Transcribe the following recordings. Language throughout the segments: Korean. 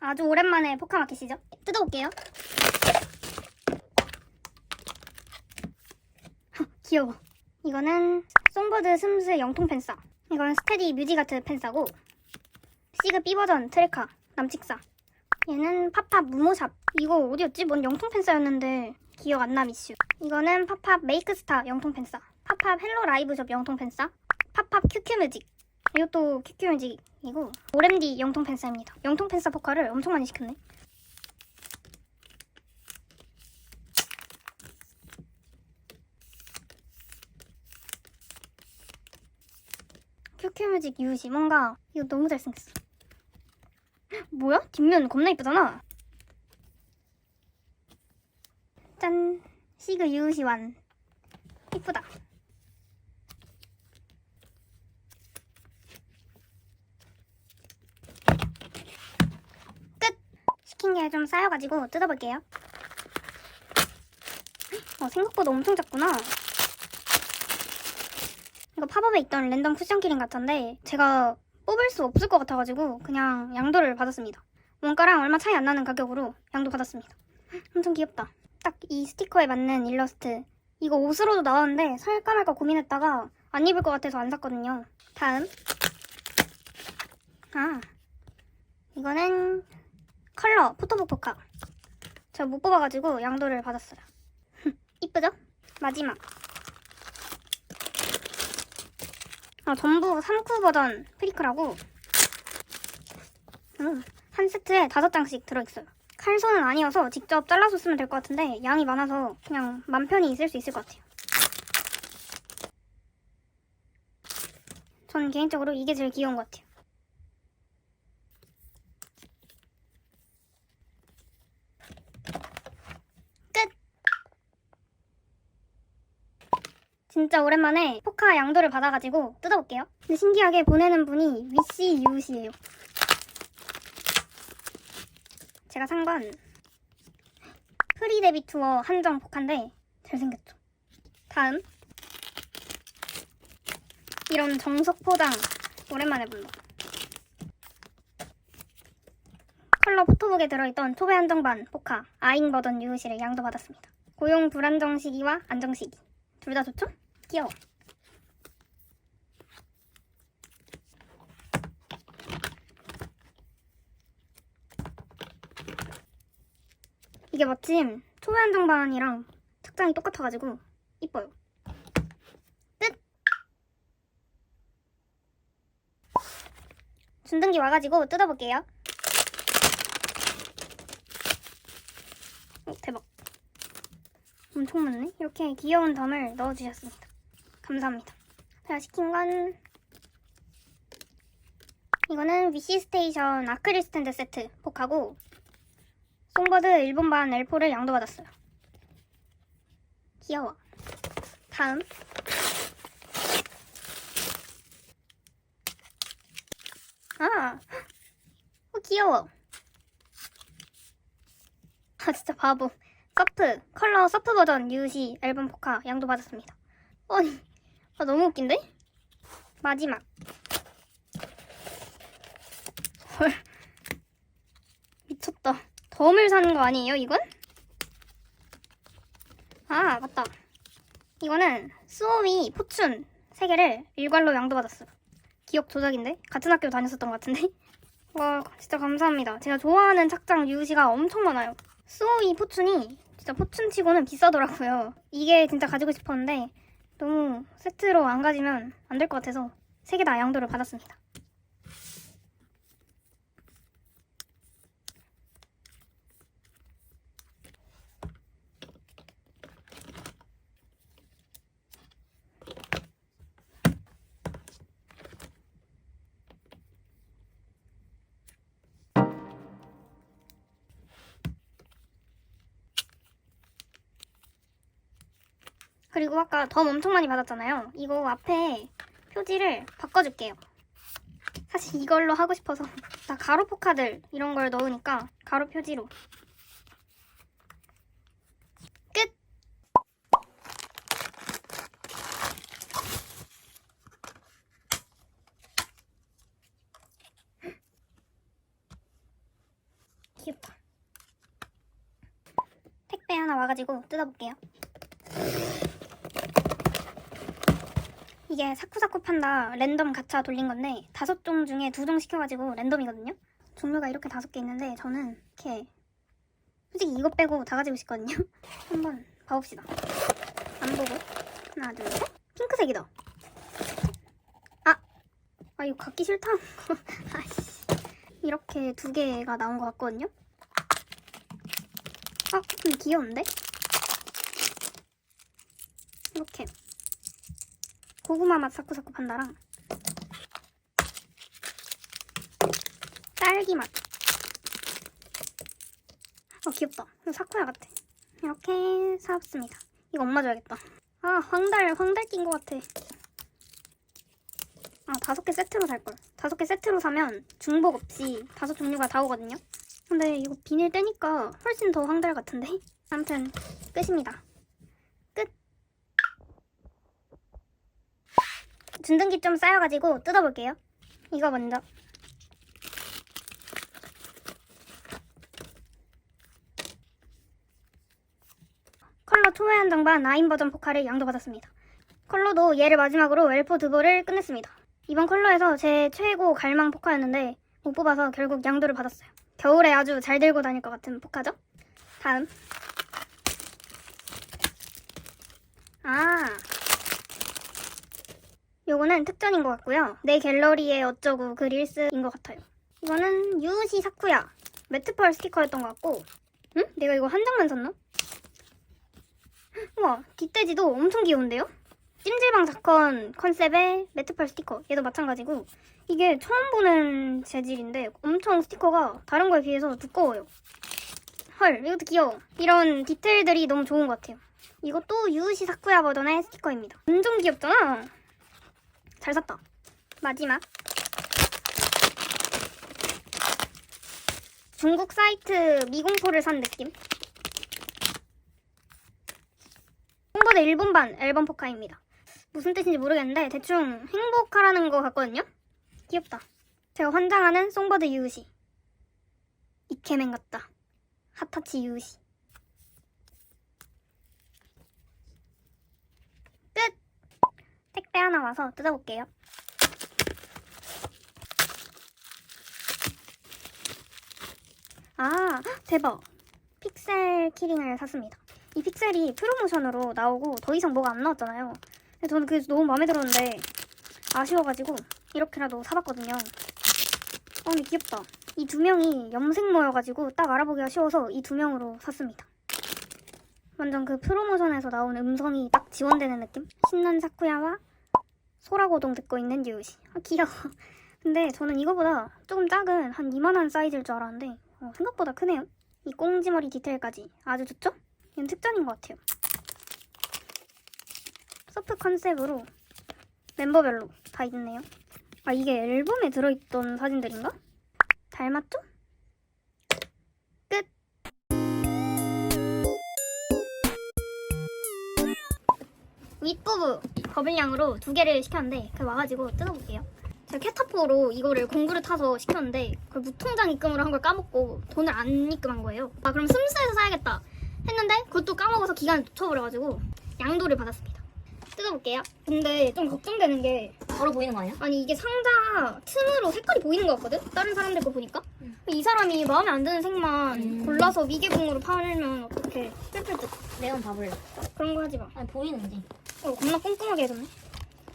아주 오랜만에 포카마켓이죠. 뜯어볼게요. 귀여워. 이거는 송버드 스무스 영통 펜사. 이건 스테디 뮤지가트 펜사고 시그 B 버전 트레카 남칙사. 얘는 팝팝 무모샵. 이거 어디였지? 뭔 영통 펜사였는데 기억 안나 미슈. 이거는 팝팝 메이크스타 영통 펜사. 팝팝 헬로 라이브 숍 영통 펜사. 팝팝 큐큐 뮤직. 이것도 큐큐 뮤직이고 오렘디 영통 펜사입니다. 영통 펜사 포카를 엄청 많이 시켰네. 큐큐 뮤직 유시 뭔가 이거 너무 잘생겼어. 뭐야? 뒷면 겁나 이쁘잖아. 짠 시그 유시 완 이쁘다. 끝. 게좀 쌓여가지고 뜯어볼게요. 어, 생각보다 엄청 작구나. 이거 팝업에 있던 랜덤 쿠션 키링 같은데 제가 뽑을 수 없을 것 같아가지고 그냥 양도를 받았습니다. 원가랑 얼마 차이 안 나는 가격으로 양도 받았습니다. 엄청 귀엽다. 딱 이 스티커에 맞는 일러스트. 이거 옷으로도 나왔는데 살까 말까 고민했다가 안 입을 것 같아서 안 샀거든요. 다음. 아. 이거는 컬러 포토북 포카. 제가 못 뽑아가지고 양도를 받았어요. 이쁘죠? 마지막. 아, 전부 3쿠 버전 프리크라고 음, 한 세트에 다섯 장씩 들어있어요. 칼손은 아니어서 직접 잘라서 쓰면 될 것 같은데 양이 많아서 그냥 맘 편히 쓸 수 있을 것 같아요. 전 개인적으로 이게 제일 귀여운 것 같아요. 끝! 진짜 오랜만에 포카 양도를 받아가지고 뜯어볼게요. 근데 신기하게 보내는 분이 위씨 유씨예요. 제가 산 건 프리 데뷔 투어 한정 포카인데 잘생겼죠. 다음 이런 정석 포장 오랜만에 본다. 컬러 포토북에 들어있던 초배 한정반 포카 아잉 버전 유우시를 양도 받았습니다. 고용 불안정 시기와 안정 시기 둘 다 좋죠? 귀여워. 이게 마침 초배 한정반이랑 착장이 똑같아가지고 이뻐요. 끝! 준등기 와가지고 뜯어볼게요. 오, 대박. 엄청 많네. 이렇게 귀여운 덤을 넣어주셨습니다. 감사합니다. 제가 시킨 건 이거는 위시 스테이션 아크릴 스탠드 세트 복하고 송버드 일본반 L4를 양도받았어요. 귀여워. 다음 아, 어, 귀여워. 아 진짜 바보. 서프 컬러 서프 버전 유시 앨범 포카 양도 받았습니다. 아니, 아, 너무 웃긴데? 마지막. 헐, 미쳤다. 덤을 사는 거 아니에요, 이건? 아, 맞다. 이거는 수오미 포춘 3개를 일괄로 양도받았어요. 기억 조작인데? 같은 학교 다녔었던 것 같은데? 와, 진짜 감사합니다. 제가 좋아하는 착장 유시가 엄청 많아요. 수오이 포춘이 진짜 포춘치고는 비싸더라고요. 이게 진짜 가지고 싶었는데 너무 세트로 안 가지면 안 될 것 같아서 세 개 다 양도를 받았습니다. 그리고 아까 덤 엄청 많이 받았잖아요. 이거 앞에 표지를 바꿔줄게요. 사실 이걸로 하고 싶어서 나 가로 포카들 이런 걸 넣으니까 가로 표지로 끝! 귀엽다. 택배 하나 와가지고 뜯어볼게요. 이게 사쿠사쿠 판다 랜덤 가차 돌린 건데 다섯 종 중에 두 종 시켜가지고 랜덤이거든요. 종류가 이렇게 다섯 개 있는데 저는 이렇게 솔직히 이거 빼고 다 가지고 싶거든요. 한번 봐봅시다. 안 보고 하나 둘 셋. 핑크색이다. 아, 아 이거 갖기 싫다. 아씨. 이렇게 두 개가 나온 것 같거든요. 아, 근데 귀여운데? 이렇게 고구마 맛 사쿠사쿠 판다랑 딸기 맛. 어 귀엽다. 사쿠야 같아. 이렇게 사왔습니다. 이거 엄마 줘야겠다. 아 황달 황달 낀 것 같아. 아 다섯 개 세트로 살 걸. 다섯 개 세트로 사면 중복 없이 다섯 종류가 다 오거든요. 근데 이거 비닐 떼니까 훨씬 더 황달 같은데? 아무튼 끝입니다. 준등기 좀 쌓여가지고 뜯어볼게요. 이거 먼저. 컬러 초회 한 장반 아인 버전 포카를 양도받았습니다. 컬러도 얘를 마지막으로 엘포 드보를 끝냈습니다. 이번 컬러에서 제 최고 갈망 포카였는데 못 뽑아서 결국 양도를 받았어요. 겨울에 아주 잘 들고 다닐 것 같은 포카죠? 다음. 아. 요거는 특전인 것 같고요. 내 갤러리에 어쩌고 그 릴스인 것 같아요. 이거는 유시 사쿠야. 매트펄 스티커였던 것 같고. 응? 내가 이거 한 장만 샀나? 우와, 뒷돼지도 엄청 귀여운데요? 찜질방 사건 컨셉의 매트펄 스티커. 얘도 마찬가지고. 이게 처음 보는 재질인데 엄청 스티커가 다른 거에 비해서 두꺼워요. 헐, 이것도 귀여워. 이런 디테일들이 너무 좋은 것 같아요. 이것도 유우시 사쿠야 버전의 스티커입니다. 완전 귀엽잖아. 잘 샀다. 마지막. 중국 사이트 미공포를 산 느낌. 홍보대 일본반 앨범 포카입니다. 무슨 뜻인지 모르겠는데 대충 행복하라는 것 같거든요. 귀엽다. 제가 환장하는 송버드 유우시. 이케맨 같다. 핫타치 유우시. 끝! 택배 하 나 와서 뜯어볼게요. 아, 대박. 픽셀 키링을 샀습니다. 이 픽셀이 프로모션으로 나오고 더 이상 뭐가 안 나왔잖아요. 저는 그게 너무 마음에 들었는데 아쉬워가지고 이렇게라도 사봤거든요. 어, 근데 귀엽다. 이 두 명이 염색 모여가지고 딱 알아보기가 쉬워서 이 두 명으로 샀습니다. 완전 그 프로모션에서 나온 음성이 딱 지원되는 느낌? 신난 사쿠야와 소라고동 듣고 있는 유우시. 아, 귀여워. 근데 저는 이거보다 조금 작은 한 이만한 사이즈일 줄 알았는데 어, 생각보다 크네요. 이 꽁지머리 디테일까지 아주 좋죠? 얘는 특전인 것 같아요. 서프 컨셉으로 멤버별로 다 있네요. 아 이게 앨범에 들어있던 사진들인가? 닮았죠? 끝! 윗부부 버블량으로 두 개를 시켰는데 그 와가지고 뜯어볼게요. 제가 캐타포로 이거를 공구를 타서 시켰는데 그걸 무통장 입금으로 한 걸 까먹고 돈을 안 입금한 거예요. 아 그럼 스무스에서 사야겠다 했는데 그것도 까먹어서 기간을 놓쳐버려가지고 양도를 받았습니다. 뜯어볼게요. 근데 좀 걱정되는 게 바로 보이는 거 아니야? 아니 이게 상자 틈으로 색깔이 보이는 것 같거든? 다른 사람들 거 보니까 음. 이 사람이 마음에 안 드는 색만 음. 골라서 미개봉으로 팔면 어떡해 슬플 듯 내가 한번 봐볼래. 그런 거 하지 마 아니 보이는지. 어, 겁나 꼼꼼하게 해줬네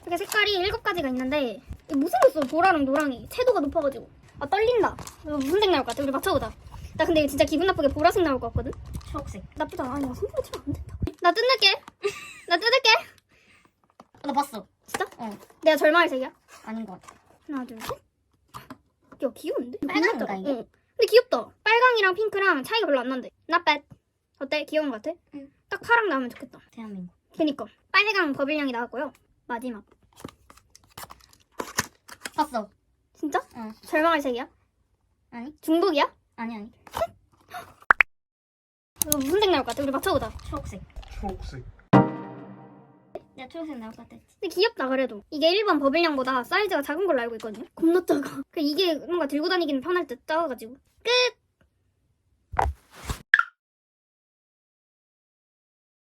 이렇게 색깔이 일곱 가지가 있는데 못생겼어 보라랑 노랑이 채도가 높아가지고 아 떨린다 무슨 색 나올 것 같아 우리 맞춰보자 나 근데 진짜 기분 나쁘게 보라색 나올 것 같거든? 초록색. 않아 아니 손으로 치면 안 된다 나 뜯을게 나 뜯을게 어, 나 봤어. 진짜? 어. 내가 절망의 색이야 아닌 것 같아. 하나 둘 셋 야 귀여운데? 빛났잖아. 이게? 응. 근데 귀엽다 빨강이랑 핑크랑 차이가 별로 안 난대 Not bad 어때? 귀여운 것 같아? 응. 딱 파랑 나오면 좋겠다 대한민국. 그니까 빨강 버블량이 나왔고요 마지막 봤어. 진짜? 응. 절망의 색이야? 아니? 중복이야? 아니 아니. 이거 무슨 색 나올 것 같아? 우리 맞춰보자 초록색. 초록색 내가 초록색 나올 것 같아. 근데 귀엽다 그래도 이게 일반 버블량보다 사이즈가 작은 걸로 알고 있거든요 겁나 작아 그 이게 뭔가 들고 다니기는 편할 듯 작아가지고 끝!